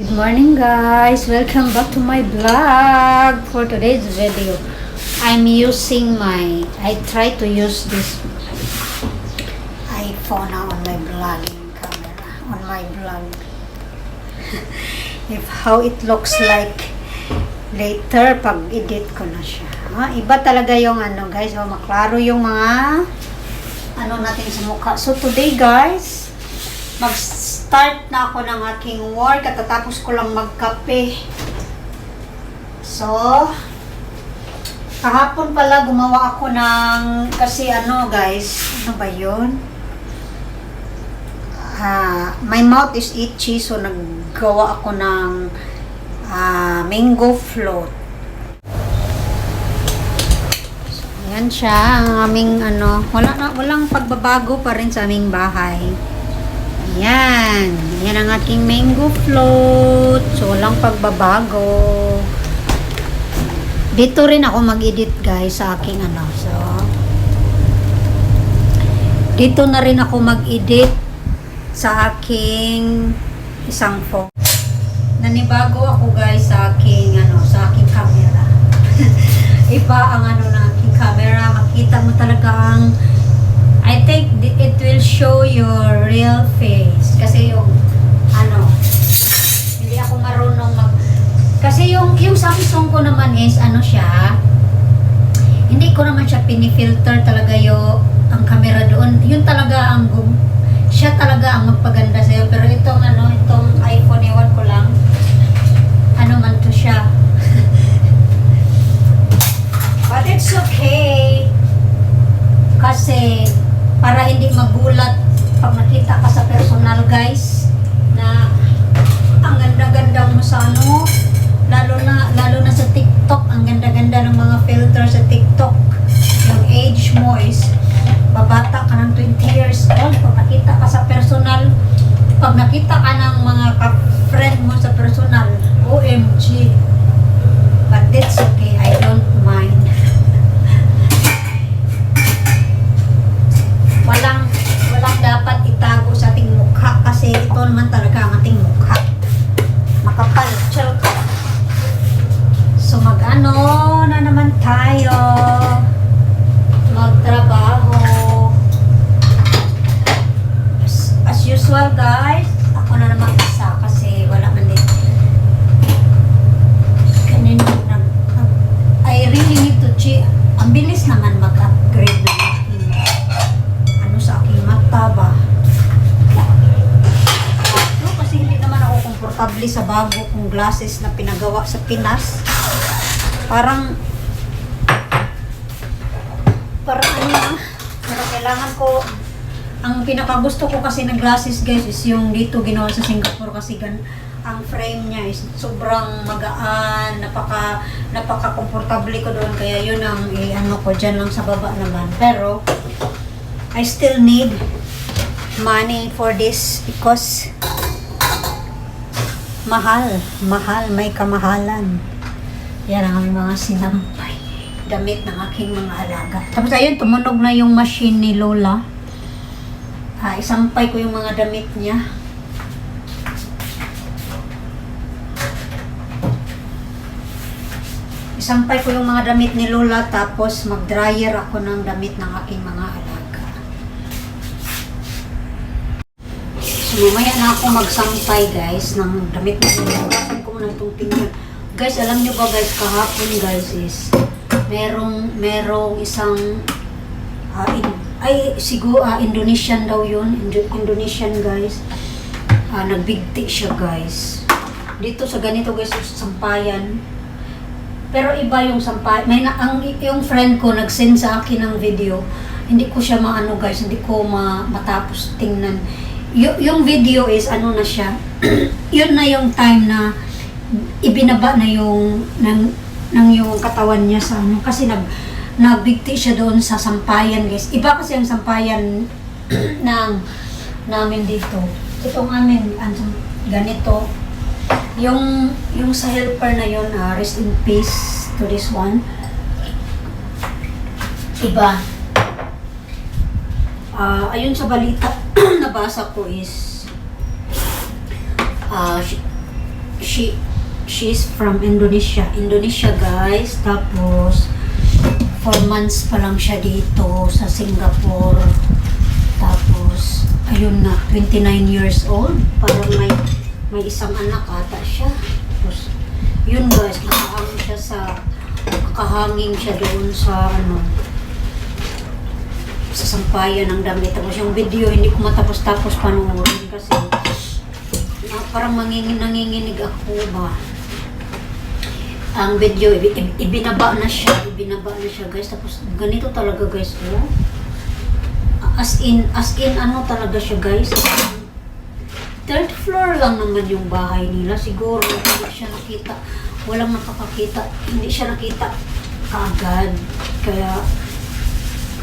Good morning guys! Welcome back to my vlog! For today's video, I'm using my, I try to use this iPhone on my vlogging camera, on my vlog. If how it looks like later pag edit ko na siya. Ah, iba talaga yung ano guys, oh, maklaro yung mga ano natin sa mukha. So today guys, mag-start na ako ng aking work katatapos ko lang magkape. So, kahapon pala gumawa ako ng, kasi ano guys, ano ba yun? Ah, my mouth is itchy so naggawa ako ng ah, mango float. So, ayan siya, ang aming ano, wala na, walang pagbabago pa rin sa aming bahay. Ayan. Ayan ang aking mango float. So, walang pagbabago. Dito rin ako mag-edit guys sa aking ano. So, dito na rin ako mag-edit sa aking isang phone. Nanibago ako guys sa aking ano, sa aking camera. Iba ang ano ng aking camera. Makita mo talaga ang I think th- it will show your real face. Kasi yung, ano, hindi ako marunong mag... Kasi yung, yung Samsung ko naman is, ano siya, hindi ko naman siya pinifilter talaga yung ang camera doon. Yun talaga ang gum, siya talaga ang magpaganda sa'yo. Pero itong, ano, itong iPhone, ewan ko lang, ano man to siya. But it's okay. Kasi, para hindi magulat pag nakita ka sa personal guys na ang ganda-ganda mo sa ano lalo na lalo na sa TikTok. Ang ganda-ganda ng mga filter sa TikTok. Yung age mo is babata ka ng 20 years old. Pag nakita ka sa personal pag nakita ka ng mga ka-friend mo sa personal OMG but that's okay I don't mind walang walang dapat itago sa ating mukha kasi ito naman talaga ang ating mukha makapal charot so mag ano na naman tayo magtrabaho as, as usual guys ako na naman isa kasi wala man din kanino nag I really need to check ang bilis naman mag-upgrade ng aking ano sa aking mata ba. No, kasi hindi naman ako komportable sa bago kong glasses na pinagawa sa Pinas. Parang parang ano na, pero kailangan ko ang pinakagusto ko kasi ng glasses guys is yung dito ginawa sa Singapore kasi gan ang frame niya is sobrang magaan, napaka napaka komportable ko doon kaya yun ang eh, ano ko diyan lang sa baba naman. Pero I still need money for this because mahal, mahal, may kamahalan. Yan ang mga sinampay. Damit ng aking mga alaga. Tapos ayun, tumunog na yung machine ni Lola. Ah, isampay ko yung mga damit niya. Isampay ko yung mga damit ni Lola tapos mag-dryer ako ng damit ng aking mga alaga. So, mamaya na ako magsampay guys ng damit na Hugasan ko muna itong pinggan. Guys, alam nyo ba guys, kahapon guys is merong, merong isang ah, in- ay siguro ah, Indonesian daw yun. Indo- Indonesian guys. Ah, nagbigti siya guys. Dito sa ganito guys, sa sampayan. Pero iba yung sampay. May na, ang yung friend ko nag-send sa akin ng video. Hindi ko siya maano guys, hindi ko ma, matapos tingnan. Y- yung video is ano na siya. yun na yung time na ibinaba na yung ng ng yung katawan niya sa ano kasi nag nagbigti siya doon sa sampayan guys. Iba kasi ang sampayan ng namin dito. Itong amin ano, ganito yung yung sa helper na yon ah, rest in peace to this one iba Ah, ayun sa balita nabasa ko is ah, si- she she's from Indonesia. Indonesia guys. Tapos 4 months pa lang siya dito sa Singapore. Tapos ayun na 29 years old. Parang may may isang anak ata siya. Tapos yun guys, nakahangin siya sa nakahanging siya doon sa ano sampayan ng damit. Tapos yung video, hindi ko matapos-tapos panoorin kasi na, parang mangingin, nanginginig ako ba. Ang video, ibi- ibi- ibinaba na siya, ibinaba na siya guys. Tapos ganito talaga guys, oh. As in, as in ano talaga siya guys. Third floor lang naman yung bahay nila. Siguro hindi siya nakita. Walang nakakakita. Hindi siya nakita kaagad. Kaya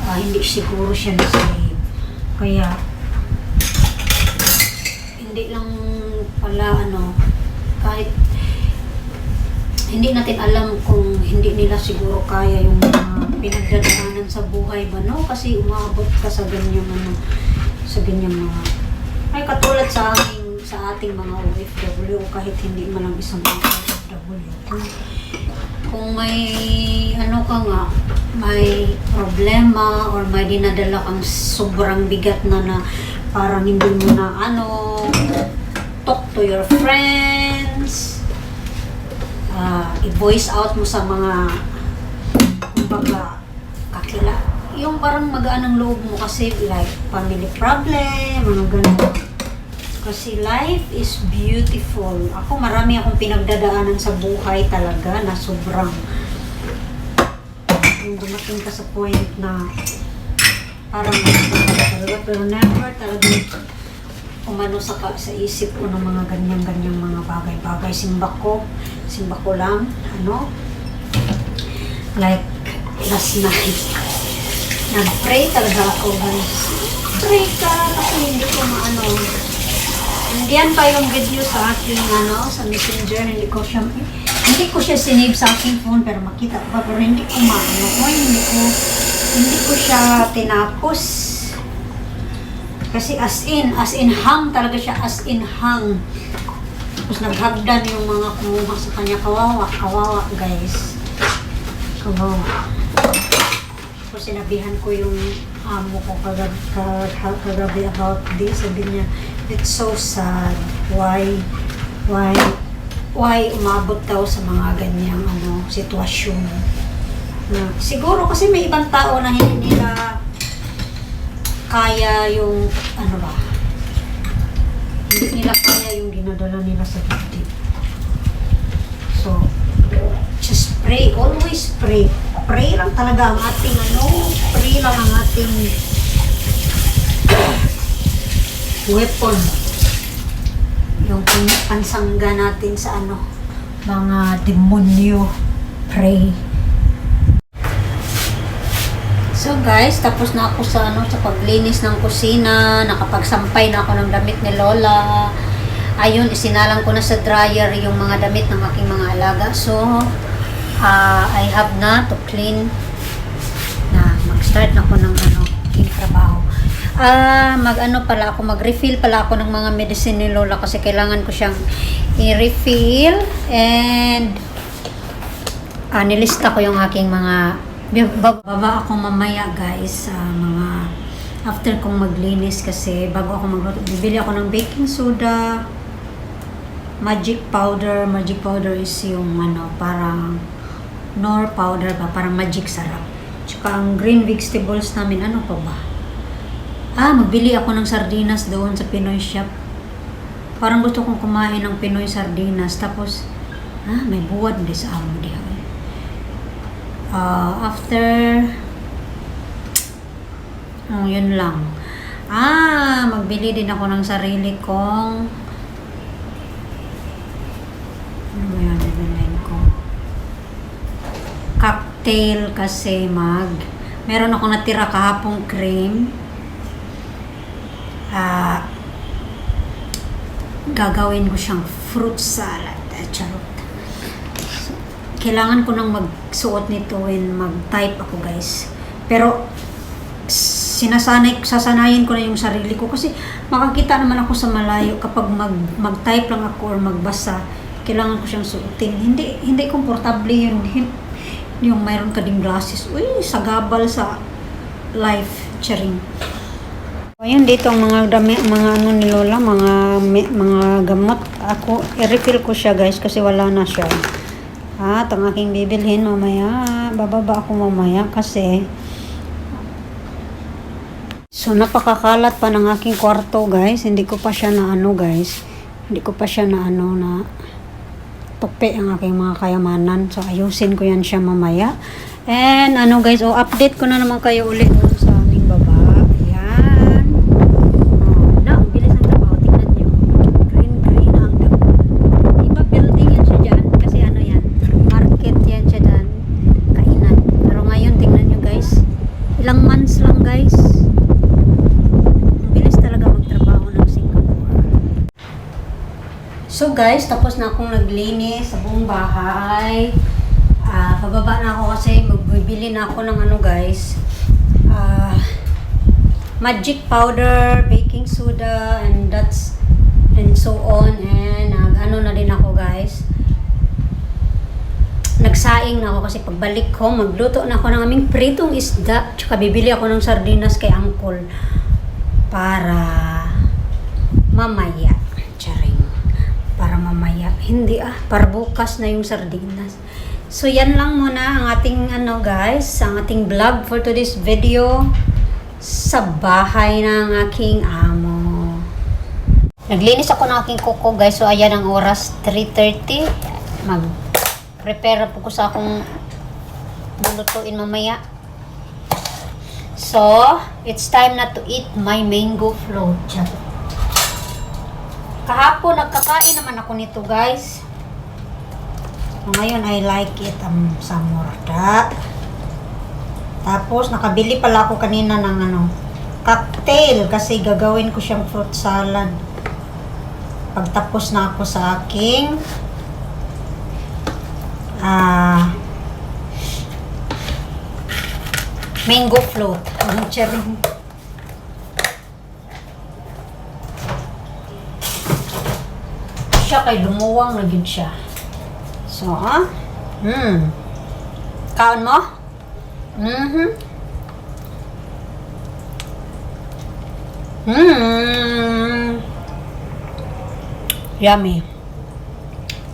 ah, hindi siguro siya nasave. Kaya hindi lang pala ano kahit hindi natin alam kung hindi nila siguro kaya yung mga pinagdadaanan sa buhay ba no kasi umabot ka sa ganyang ano sa ganyang mga ay katulad sa aming sa ating mga OFW kahit hindi man lang isang OFW kung, kung may ano ka nga may problema or may dinadala kang sobrang bigat na na parang hindi mo na ano talk to your friends. Ah i-voice out mo sa mga kumbaga kakila. Yung parang magaan ang loob mo kasi like family problem mga ganun. Kasi life is beautiful. Ako marami akong pinagdadaanan sa buhay talaga na sobrang yung dumating ka sa point na parang talaga pero never talaga umano sa, sa isip ko ng mga ganyan-ganyang mga bagay-bagay. Simba ko, simba ko lang, ano, like last night, nag-pray talaga ako. Pray ka, kasi hindi ko maano, Nandiyan pa yung video sa aking ano, sa messenger, hindi ko siya, hindi ko siya sinave sa aking phone, pero makita ko pa, pero hindi ko maano ko, hindi ko, hindi ko siya tinapos. Kasi as in, as in hang talaga siya, as in hang. Tapos naghagdan yung mga kumuha sa kanya, kawawa, kawawa guys. Kawawa. Tapos sinabihan ko yung amo ko kagabi, kagabi about this. Sabi niya, it's so sad. Why, why, why umabot daw sa mga ganyang ano, sitwasyon. Na, siguro kasi may ibang tao na hindi nila kaya yung, ano ba, hindi nila kaya yung dinadala nila sa dibdib. So, just pray. Always pray. Pray lang talaga ang ating ano, pray lang ang ating weapon. Pan- pansangga natin sa ano, mga demonyo. Pray. So guys, tapos na ako sa ano sa paglinis ng kusina, nakapagsampay na ako ng damit ni Lola. Ayun, isinalang ko na sa dryer yung mga damit ng aking mga alaga. So, ah, I have na to clean na mag-start na ako ng ano, aking trabaho. Ah, mag-ano pala ako, mag-refill pala ako ng mga medicine ni Lola kasi kailangan ko siyang i-refill and ah, nilista ko yung aking mga baba ako mamaya guys sa mga after kong maglinis kasi bago ako magluto bibili ako ng baking soda magic powder magic powder is yung ano parang nor powder ba parang magic sarap. Tsaka ang green vegetables namin ano pa ba ah magbili ako ng sardinas doon sa Pinoy shop. Parang gusto kong kumain ng Pinoy sardinas. Tapos ah may buwad di sa amo di Ah, after oh, yun lang. Ah magbili din ako ng sarili kong ano ba bibilhin ko? Cocktail kasi mag meron ako natira kahapong cream ah gagawin ko siyang fruit salad eh, charot kailangan ko nang magsuot nito when mag-type ako guys. Pero sinasanay sasanayin ko na yung sarili ko kasi makakita naman ako sa malayo kapag mag mag-type lang ako or magbasa kailangan ko siyang suotin. Hindi, hindi komportable yun. Hin- Yung mayroon ka ding glasses. Uy, sagabal sa life. Charing. Ayun, dito ang mga dami, mga ano ni Lola, mga, mga gamot. Ako, i-refill ko siya guys kasi wala na siya. At ang aking bibilhin mamaya, bababa ako mamaya kasi So napakakalat pa ng aking kwarto guys. Hindi ko pa siya na ano guys. Hindi ko pa siya na ano na tukpe ang aking mga kayamanan. So ayusin ko yan siya mamaya. And ano guys, oh update ko na naman kayo ulit dun sa aming baba. Ayan. Oh, na, ang bilis ng trabaho. Tingnan nyo. Green green ang Iba building yan siya dyan. Kasi ano yan, market yan siya dyan. Kainan. Pero ngayon, tingnan nyo guys. Ilang months lang guys. Ang bilis talaga magtrabaho ng Singapore. So guys, tapos na akong naglinis sa buong bahay. Ah, pababa na ako kasi magbibili na ako ng ano guys. Ah, magic powder, baking soda, and that's and so on. And nag ano na din ako guys. Nagsaing na ako kasi pagbalik ko, magluto na ako ng aming pritong isda. Tsaka bibili ako ng sardinas kay Uncle para mamaya. Hindi ah, para bukas na yung sardinas. So yan lang muna ang ating ano guys, ang ating vlog for today's video sa bahay ng aking amo. Naglinis ako ng aking kuko guys. So ayan ang oras 3.30. Mag prepare po ko sa akong lulutuin mamaya. So, it's time na to eat my mango float. Kahapon, nagkakain naman ako nito, guys. Ngayon, I like it um, sa murda. Tapos, nakabili pala ako kanina ng ano, cocktail kasi gagawin ko siyang fruit salad. Pagtapos na ako sa aking ah mango float. Ang cherry. Kay lumuwang na gid siya. So, ah. Hmm. Kaon mo? Mhm. Hmm. Yummy.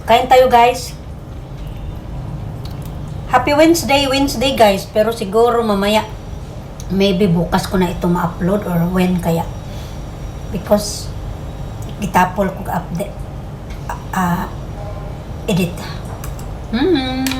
Kain tayo, guys. Happy Wednesday, Wednesday guys. Pero siguro mamaya, maybe bukas ko na ito ma-upload or when kaya. Because, itapol ko update, ah, edit. Mm-hmm.